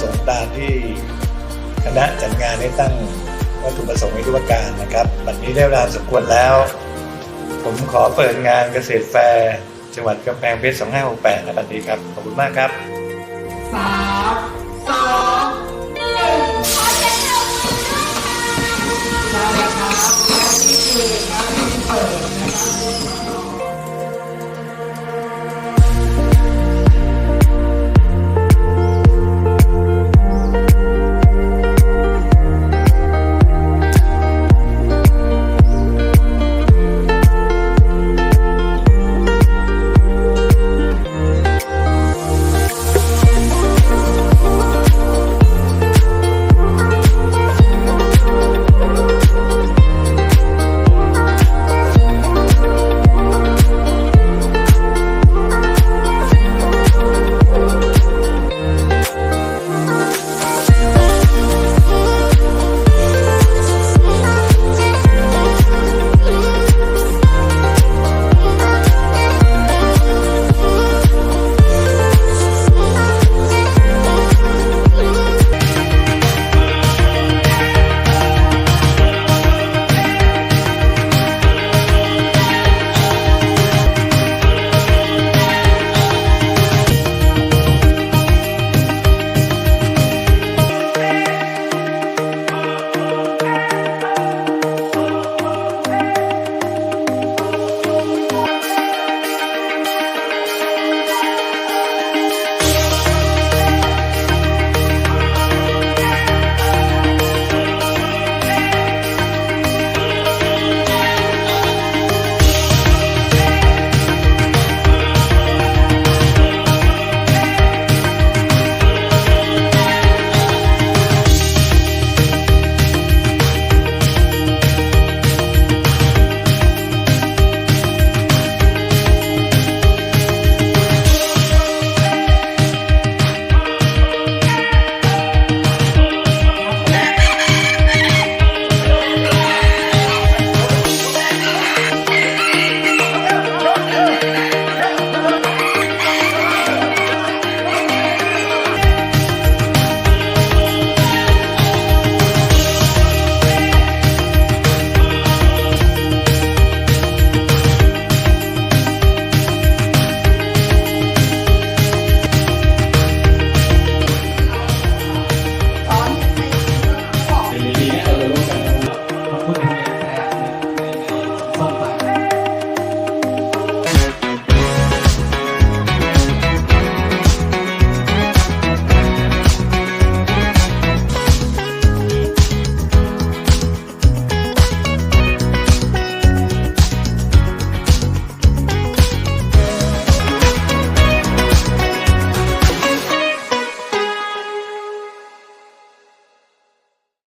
สงค์ตามที่คณะจัดงานได้ตั้งวัตถุประสงค์ไว้ทุกการนะครับวันนี้ได้เวลาสมควรแล้ว ผมขอเปิดงานเกษตรแฟร์จังหวัดกำแพงเพชร 2568นะบันนี้ครับ ขอบคุณมากครับ